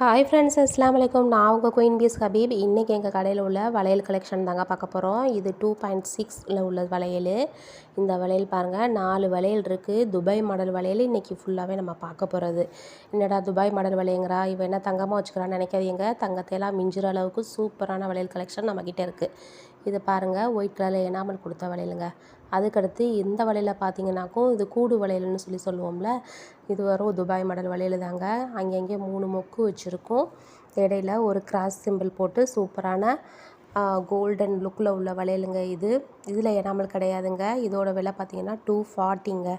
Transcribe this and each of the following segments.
Hi friends அஸ்லாம் வலைக்கம் நான் உங்கள் குயின் பீஸ் ஹபீப் இன்றைக்கி எங்கள் கடையில் உள்ள வளையல் கலெக்ஷன் தாங்க பார்க்க போகிறோம் இது டூ பாயிண்ட் சிக்ஸில் உள்ள வளையல். இந்த வளையல் பாருங்கள் நாலு வளையல் இருக்குது துபாய் மாடல் வளையல் இன்றைக்கி ஃபுல்லாகவே நம்ம பார்க்க போகிறது என்னடா துபாய் மாடல் வளையங்கிறா இவன் என்ன தங்கமாக வச்சுக்கிறான்னு நினைக்காதீங்க. தங்கத்தையெல்லாம் மிஞ்சுற அளவுக்கு சூப்பரான வளையல் கலெக்ஷன் நம்மக்கிட்ட இருக்குது இது பாருங்கள் ஒயிட் கலரில் எனாமல் கொடுத்த வளையலுங்க. அதுக்கடுத்து இந்த வளையல பார்த்தீங்கன்னாக்கும் இது கூடு வளையல்னு சொல்லி சொல்லுவோம்ல. இது வரும் துபாய் மாடல் வளையல் தாங்க. அங்கங்கே மூணு மொக்கு வச்சுருக்கும். இடையில ஒரு கிராஸ் சிம்பிள் போட்டு சூப்பரான கோல்டன் லுக்கில் உள்ள வளையலுங்க இது. இதில் எனாமல் கிடையாதுங்க. இதோட விலை பார்த்தீங்கன்னா டூ ஃபார்ட்டிங்க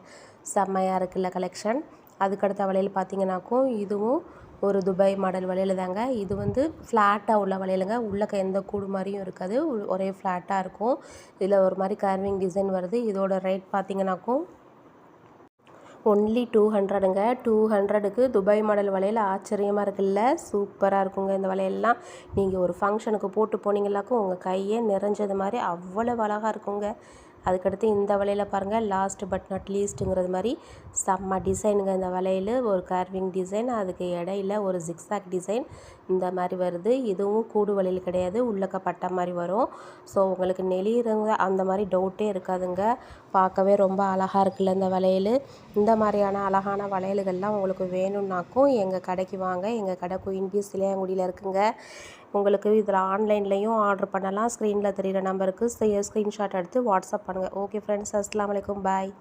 செம்மையாக இருக்குல்ல கலெக்ஷன் அதுக்கடுத்த வளையல் பார்த்தீங்கன்னாக்கும் இதுவும் ஒரு துபாய் மாடல் வளையல் தாங்க இது வந்து ஃப்ளாட்டாக உள்ள வளையலுங்க. உள்ளக்க எந்த கூடு மாதிரியும் இருக்காது. ஒரே ஃப்ளாட்டாக இருக்கும். இதில் ஒரு மாதிரி கர்விங் டிசைன் வருது. இதோட ரேட் பார்த்தீங்கனாக்கும் ஒன்லி டூ ஹண்ட்ரடுங்க டூ ஹண்ட்ரடுக்கு துபாய் மாடல் வளையல் ஆச்சரியமாக இருக்குல்ல. சூப்பராக இருக்குங்க இந்த வளையல்லாம். நீங்கள் ஒரு ஃபங்க்ஷனுக்கு போட்டு போனீங்களாக்கும் உங்கள் கையே நிறைஞ்சது மாதிரி அவ்வளோ அழகாக இருக்குங்க. அதுக்கடுத்து இந்த வலையில் பாருங்கள் லாஸ்ட் பட் நாட் லீஸ்ட்டுங்கிறது மாதிரி செம்ம டிசைனுங்க இந்த வளையல் ஒரு கார்விங் டிசைன் அதுக்கு இடையில ஒரு ஜிக்ஸாக் டிசைன் இந்த மாதிரி வருது. இதுவும் கூடு வளையல் கிடையாது உள்ளக்க பட்டை மாதிரி வரும். ஸோ உங்களுக்கு நெளியிறங்க அந்த மாதிரி டவுட்டே இருக்காதுங்க. பார்க்கவே ரொம்ப அழகாக இருக்குல்ல இந்த வளையல் இந்த மாதிரியான அழகான வளையல்கள்லாம் உங்களுக்கு வேணும்னாக்கும் எங்கள் கடைக்கு வாங்க. எங்கள் கடை குயின் பீஸ் இளையாங்குடியில் இருக்குங்க. உங்களுக்கு இதில் ஆன்லைன்லேயும் ஆர்டர் பண்ணலாம். ஸ்க்ரீனில் தெரிகிற நம்பருக்கு ஸ்க்ரீன்ஷாட் எடுத்து வாட்ஸ்அப் பண்ணுங்கள் ஓகே ஃப்ரெண்ட்ஸ் அஸ்லாம் வலைக்கம் பாய்.